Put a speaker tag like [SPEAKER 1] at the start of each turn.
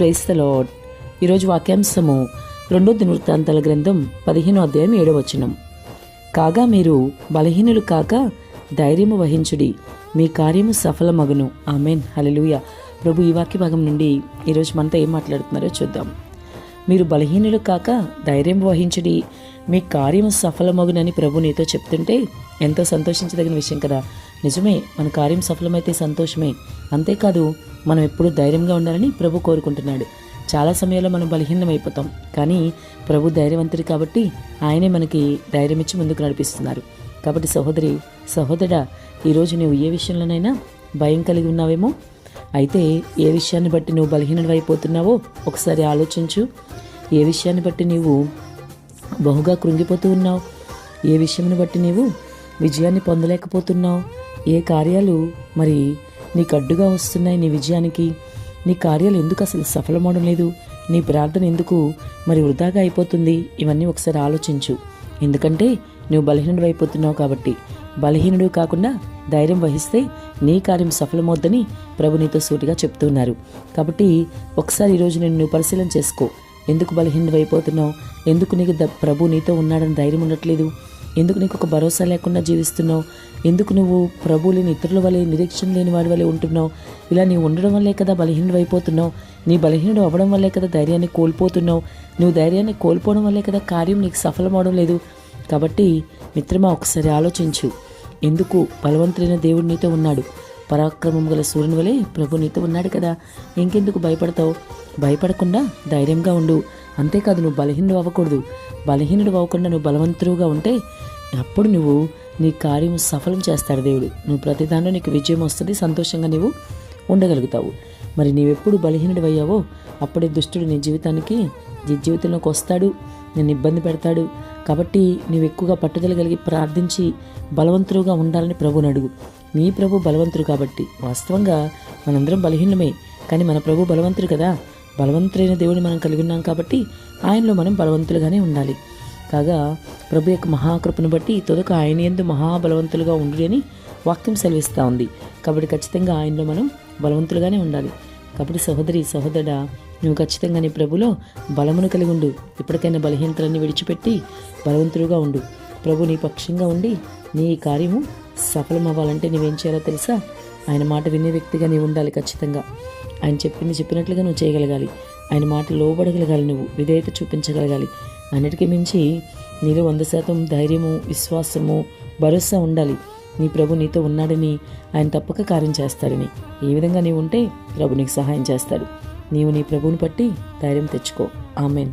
[SPEAKER 1] Price the lord ఈరోజు వాక్యాంశము రెండో దినవృత్తాంతాల గ్రంథం పదిహేనో అధ్యాయం ఏడవ వచనం. కాగా మీరు బలహీనులు కాక ధైర్యము వహించుడి మీ కార్యము సఫలమగును. ఆమెన్. హలలుయ ప్రభు ఈ వాక్య భాగం నుండి ఈరోజు మనతో ఏం మాట్లాడుతున్నారో చూద్దాం. మీరు బలహీనులు కాక ధైర్యం వహించడి. మీ కార్యం సఫలమగునని ప్రభు నీతో చెప్తుంటే ఎంతో సంతోషించదగిన విషయం కదా. నిజమే మన కార్యం సఫలమైతే సంతోషమే. అంతేకాదు మనం ఎప్పుడూ ధైర్యంగా ఉండాలని ప్రభు కోరుకుంటున్నాడు. చాలా సమయాల్లో మనం బలహీనమైపోతాం. కానీ ప్రభు ధైర్యవంతుడు కాబట్టి ఆయనే మనకి ధైర్యం ఇచ్చి ముందుకు నడిపిస్తున్నారు. కాబట్టి సహోదరి సహోదరా ఈరోజు నువ్వు ఏ విషయంలోనైనా భయం కలిగి ఉన్నావేమో? అయితే ఏ విషయాన్ని బట్టి నువ్వు బలహీనుడు అయిపోతున్నావో ఒకసారి ఆలోచించు. ఏ విషయాన్ని బట్టి నీవు బహుగా కృంగిపోతూ ఉన్నావు? ఏ విషయాన్ని బట్టి నీవు విజయాన్ని పొందలేకపోతున్నావు? ఏ కార్యాలు మరి నీకు అడ్డుగా వస్తున్నాయి నీ విజయానికి? నీ కార్యాలు ఎందుకు అసలు సఫలమవడం లేదు? నీ ప్రార్థన ఎందుకు మరి వృధాగా అయిపోతుంది? ఇవన్నీ ఒకసారి ఆలోచించు. ఎందుకంటే నువ్వు బలహీనుడు అయిపోతున్నావు కాబట్టి. బలహీనుడు కాకుండా ధైర్యం వహిస్తే నీ కార్యం సఫలమవుద్దని ప్రభు నీతో సూటిగా చెప్తున్నారు. కాబట్టి ఒకసారి ఈరోజు నేను నువ్వు పరిశీలన చేసుకో. ఎందుకు బలహీనమైపోతున్నావు అయిపోతున్నావు ఎందుకు నీకు ద ప్రభు నీతో ఉన్నాడని ధైర్యం ఉండట్లేదు? ఎందుకు నీకు ఒక భరోసా లేకుండా జీవిస్తున్నావు? ఎందుకు నువ్వు ప్రభు లేని ఇతరుల వలె నిరీక్షణ లేని వాడి వలె ఉంటున్నావు? ఇలా నీవు ఉండడం వల్లే కదా బలహీనుడు అయిపోతున్నావు నీ బలహీనుడు అవ్వడం వల్లే కదా ధైర్యాన్ని కోల్పోతున్నావు? నువ్వు ధైర్యాన్ని కోల్పోవడం వల్లే కదా కార్యం నీకు సఫలమవడం లేదు? కాబట్టి మిత్రమా ఒకసారి ఆలోచించు. ఎందుకు బలవంతుడైన దేవుడు నీతో ఉన్నాడు? పరాక్రమం గల సూర్యుని వలె ప్రభు నీతో ఉన్నాడు కదా. ఇంకెందుకు భయపడతావు? భయపడకుండా ధైర్యంగా ఉండు. అంతేకాదు నువ్వు బలహీనుడు అవ్వకూడదు. బలహీనుడు అవ్వకుండా నువ్వు బలవంతుడుగా ఉంటే అప్పుడు నువ్వు నీ కార్యం సఫలం చేస్తాడు దేవుడు. నువ్వు ప్రతిదానిలో నీకు విజయం వస్తుంది సంతోషంగా నువ్వు ఉండగలుగుతావు. మరి నీవెప్పుడు బలహీనుడు అయ్యావో అప్పుడే దుష్టుడు నీ జీవితానికి నీ జీవితంలోకి వస్తాడు నేను ఇబ్బంది పెడతాడు. కాబట్టి నీవు ఎక్కువగా పట్టుదల కలిగి ప్రార్థించి బలవంతులుగా ఉండాలని ప్రభుని అడుగు. నీ ప్రభు బలవంతుడు కాబట్టి వాస్తవంగా మనందరం బలహీనమే కానీ మన ప్రభు బలవంతుడు కదా. బలవంతులైన దేవుని మనం కలిగి ఉన్నాం కాబట్టి ఆయనలో మనం బలవంతులుగానే ఉండాలి. కాగా ప్రభు యొక్క మహాకృపను బట్టి తొదక ఆయన ఎందు మహాబలవంతులుగా ఉండు అని వాక్యం సెలవిస్తూ ఉంది. కాబట్టి ఖచ్చితంగా ఆయనలో మనం బలవంతులుగానే ఉండాలి. కాబట్టి సహోదరి సహోదరుడా నువ్వు ఖచ్చితంగా నీ ప్రభులో బలమును కలిగి ఉండు. ఇప్పటికైనా బలహీనతలన్నీ విడిచిపెట్టి బలవంతులుగా ఉండు. ప్రభు నీ పక్షంగా ఉండి నీ కార్యము సఫలం అవ్వాలంటే నువ్వేం చేయాలో తెలుసా? ఆయన మాట వినే వ్యక్తిగా నీవు ఉండాలి ఖచ్చితంగా. ఆయన చెప్పింది చెప్పినట్లుగా నువ్వు చేయగలగాలి. ఆయన మాట లోబడగలగాలి నువ్వు. విధేయత చూపించగలగాలి. అన్నిటికీ మించి నీలో వంద శాతం ధైర్యము విశ్వాసము భరోసా ఉండాలి. నీ ప్రభు నీతో ఉన్నాడని ఆయన తప్పక కార్యం చేస్తాడని. ఈ విధంగా నీవు ఉంటే ప్రభు నీకు సహాయం చేస్తాడు. నీవు నీ ప్రభువుని బట్టి ధైర్యం తెచ్చుకో. ఆమెన్.